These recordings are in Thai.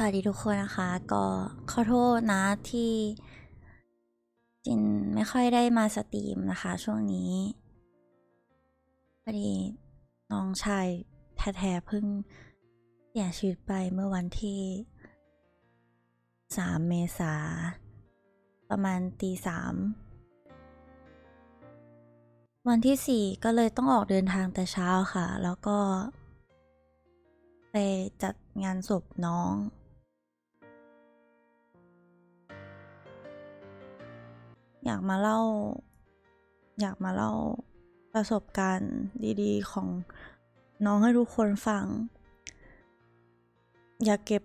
สวัสดีทุกคนนะคะ ก็ขอโทษนะที่จินไม่ค่อยได้มาสตรีมนะคะ ช่วงนี้พอดีน้องชายแท้ๆเพิ่งเสียชีวิตไปเมื่อวันที่สามเมษา ประมาณตีสามวันที่สี่ก็เลยต้องออกเดินทางแต่เช้าค่ะ แล้วก็ ไปจัดงานศพน้อง อยากมาเล่า อยากมาเล่าประสบการณ์ดีๆ ของน้องให้ทุกคนฟัง อยากเก็บ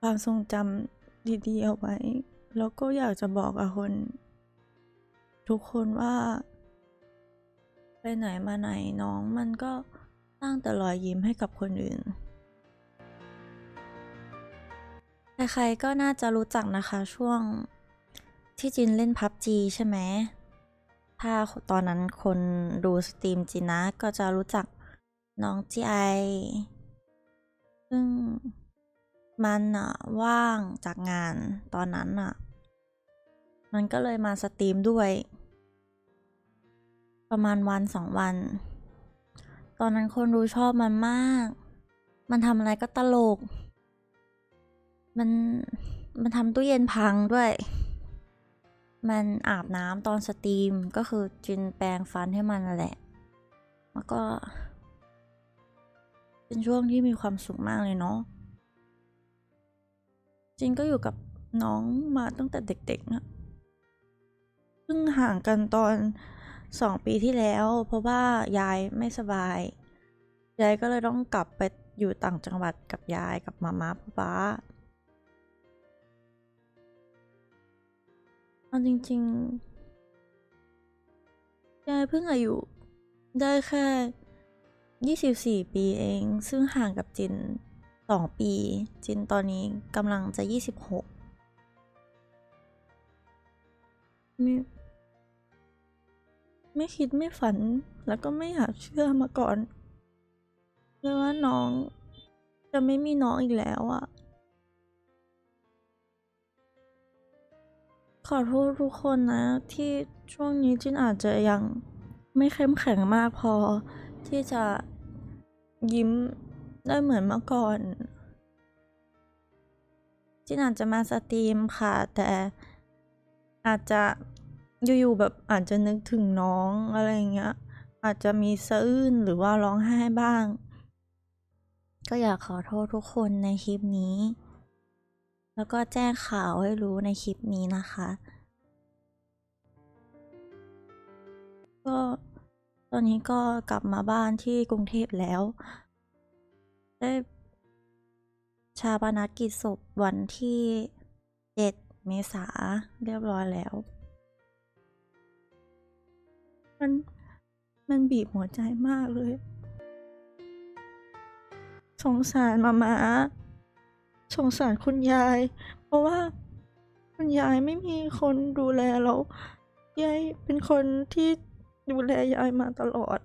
ความทรงจำดีๆเอาไว้ แล้วก็อยากจะบอกกับคน ทุกคนว่า ไปไหนมาไหนน้องมันก็สร้างแต่รอยยิ้มให้กับคนอื่น ใครๆก็น่าจะรู้จักนะคะช่วง ที่จินเล่นพับจีใช่ไหม ถ้าตอนนั้นคนดูสตรีมจินนะ ก็จะรู้จักน้องจีไอซึ่งมันอะว่างจากงานตอนนั้นอะมันก็เลยมาสตรีมด้วย ประมาณวันสองวัน ตอนนั้นคนดูชอบมันมาก มันทำอะไรก็ตลก มัน มันทำตู้เย็นพังด้วย มันอาบน้ำตอนสตรีมก็คือจินแปรงฟันให้มันนั่นแหละ แล้วก็ เป็นช่วงที่มีความสุขมากเลยเนาะจินก็อยู่กับน้องมาตั้งแต่เด็กๆนะเพิ่งห่างกันตอนสองปีที่แล้ว เพราะว่ายายไม่สบาย ยายก็เลยต้องกลับไปอยู่ต่างจังหวัดกับยายกับมาม่าป๊า เอาจริงๆยายเพิ่งอายุได้แค่ยี่สิบสี่ปีเอง ซึ่งห่างกับจินสองปี จินตอนนี้กำลังจะยี่สิบหกไม่ไม่คิดไม่ฝันแล้วก็ไม่อยากเชื่อมาก่อนเลยว่าน้องจะไม่มีน้องอีกแล้วอะ ขอโทษทุกคนนะ ที่ช่วงนี้จินอาจจะยังไม่เข้มแข็งมากพอ ที่จะยิ้มได้เหมือนเมื่อก่อน จินอาจจะมาสตรีมค่ะ แต่อาจจะอยู่ๆแบบอาจจะนึกถึงน้องอะไรเงี้ย อาจจะมีสะอื้นหรือว่าร้องไห้บ้าง ก็อยากขอโทษทุกคนในคลิปนี้ แล้วก็แจ้งข่าวให้รู้ในคลิปนี้นะคะ ก็ตอนนี้ก็กลับมาบ้านที่กรุงเทพแล้ว ได้ชาปนกิจศพวันที่เจ็ดเมษาเรียบร้อยแล้ว มันมันบีบหัวใจมากเลย สงสารมามา สงสารคุณยาย เพราะว่าคุณยายไม่มีคนดูแลเรายายเป็นคนที่ดูแลยายมาตลอด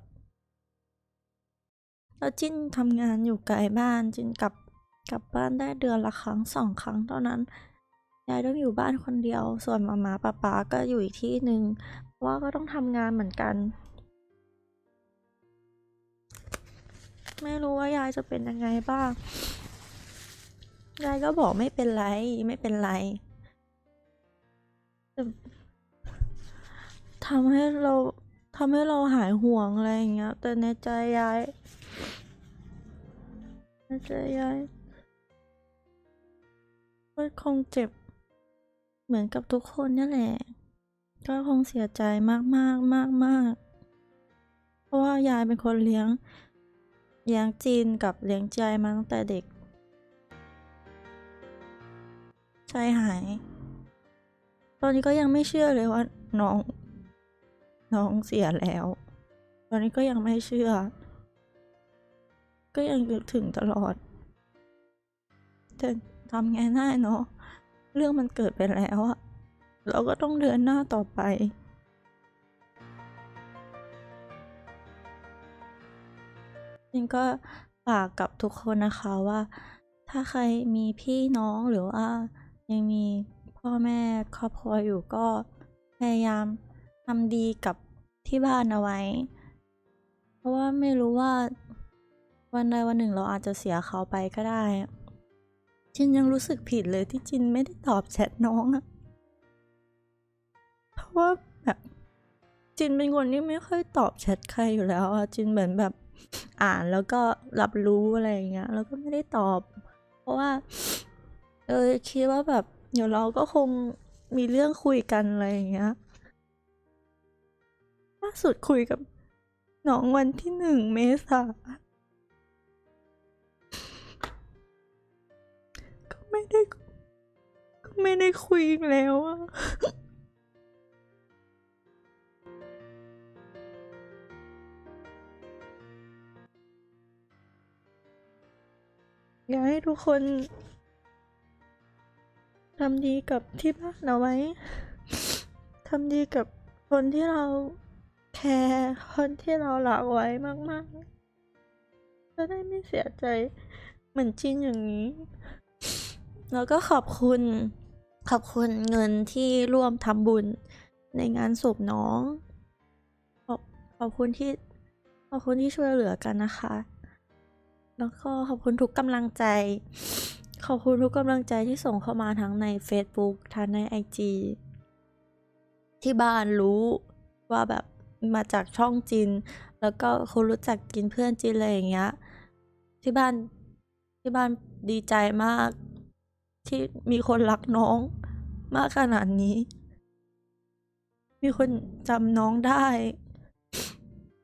แล้วจิ้นทำงานอยู่ไกลบ้านจินกลับกลับบ้านได้เดือนละครั้งสองครั้งเท่านั้นยายต้องอยู่บ้านคนเดียว ส่วนมามาป้าป๊าก็อยู่อีกที่หนึ่งเพราะว่าก็ต้องทำงานเหมือนกัน ไม่รู้ว่ายายจะเป็นยังไงบ้าง ยายก็บอกไม่เป็นไร ไม่เป็นไรทำให้เราทำให้เราหายห่วงอะไรอย่างเงี้ย แต่ในใจยายในใจยายก็คงเจ็บ เหมือนกับทุกคนนี่แหละ ก็คงเสียใจมากมากมากมากเพราะว่ายายเป็นคนเลี้ยงเลี้ยงจีนกับเลี้ยงใจมาตั้งแต่เด็ก ใจหาย ตอนนี้ก็ยังไม่เชื่อเลยว่าน้อง น้องเสียแล้ว ตอนนี้ก็ยังไม่เชื่อ ก็ยังนึกถึงตลอด แต่ทำไงได้เนาะ เรื่องมันเกิดไปแล้วอะเราก็ต้องเดินหน้าต่อไปจริงก็ฝากกับทุกคนนะคะว่า ถ้าใครมีพี่น้องหรือว่า ยังมีพ่อแม่ครอบครัวอยู่ก็พยายามทำดีกับที่บ้านเอาไว้ เพราะว่าไม่รู้ว่าวันใดวันหนึ่งเราอาจจะเสียเขาไปก็ได้ จินยังรู้สึกผิดเลยที่จินไม่ได้ตอบแชทน้องอะเพราะว่าแบบจินเป็นคนที่ไม่ค่อยตอบแชทใครอยู่แล้วอะจินเหมือนแบบอ่านแล้วก็รับรู้อะไรอย่างเงี้ยแล้วก็ไม่ได้ตอบ เพราะว่า เออคิดว่าแบบเดี๋ยวเราก็คงมีเรื่องคุยกันอะไรอย่างเงี้ยล่าสุดคุยกับน้องวันที่หนึ่งเมษาก็ไม่ได้ก็ไม่ได้คุยอีกแล้วอะอยากให้ทุกคนำดีกับที่บ้านเอาไว้ ทำดีกับคนที่เราแคร์คนที่เรารักไว้มากๆ จะได้ไม่เสียใจเหมือนจินอย่างนี้ แล้วก็ขอบคุณ ขอบคุณเงินที่ร่วมทำบุญในงานศพน้อง ขอบขอบคุณที่ขอบคุณที่ช่วยเหลือกันนะคะ แล้วก็ขอบคุณทุกกำลังใจ ขอบคุณทุกกำลังใจที่ส่งเข้ามาทั้งใน Facebook ทั้งใน IG ที่บ้านรู้ว่าแบบมาจากช่องจินแล้วก็คนรู้จักกินเพื่อนจินอะไรอย่างเงี้ย ที่บ้านที่บ้านดีใจมาก ที่มีคนรักน้องมากขนาดนี้ มีคนจำน้องได้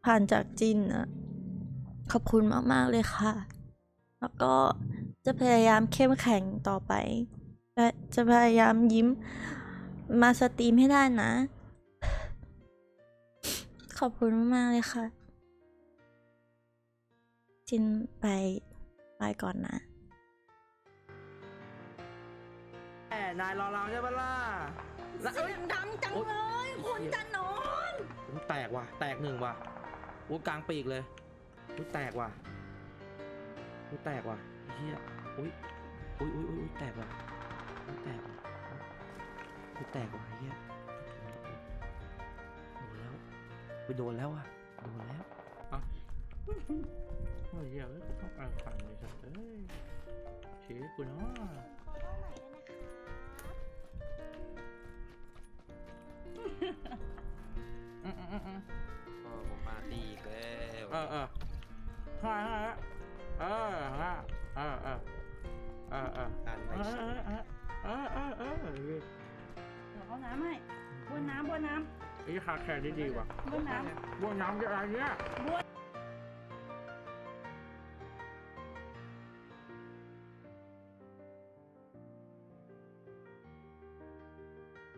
ผ่านจากจินอะขอบคุณมาก ๆ เลยค่ะ แล้วก็ จะพยายามเข้มแข็งต่อไป และจะพยายามยิ้มมาสตรีมให้ได้นะ ขอบคุณมาก ๆ เลยค่ะ จินไปไปก่อนนะแหมนายรอเราใช่ปะล่ะแล้วเสียงดังจังเลยคุณจะนอนอุ๊ยแตกว่ะ แตกหนึ่งว่ะอุ้ยกลางปีกเลยอุ้ยแตกว่ะอุ้ยแตกว่ะไอ้ เฮียอุ้ยอุ้ยอุ้ยอุ้ยอุ๊ยแตกว่ะอุ้ยแตกว่ะอุ้ยแตกว่ะไอ้เฮียโดนแล้วไปโดนแล้วอะโดนแล้วโอ้ยเหี้ยเอ้ยกูต้องอ่านฟังเลยครับเอ้ยชีวิตกูเนาะอืมอืมอืมอืมโอ้ผมมาดีอีกแล้วเออเออห้าห้าเออห้าเอ่าอ่าอ่าออการเอไปอใช้เออเออเออเออเออเดี๋ยวเอาน้ำให้บ้วนน้ำบ้วนน้ำไอ้ขาแขนดีดีว่ะบ้วนน้ำบ้วนน้ำจะอะไรเนี่ยำบวน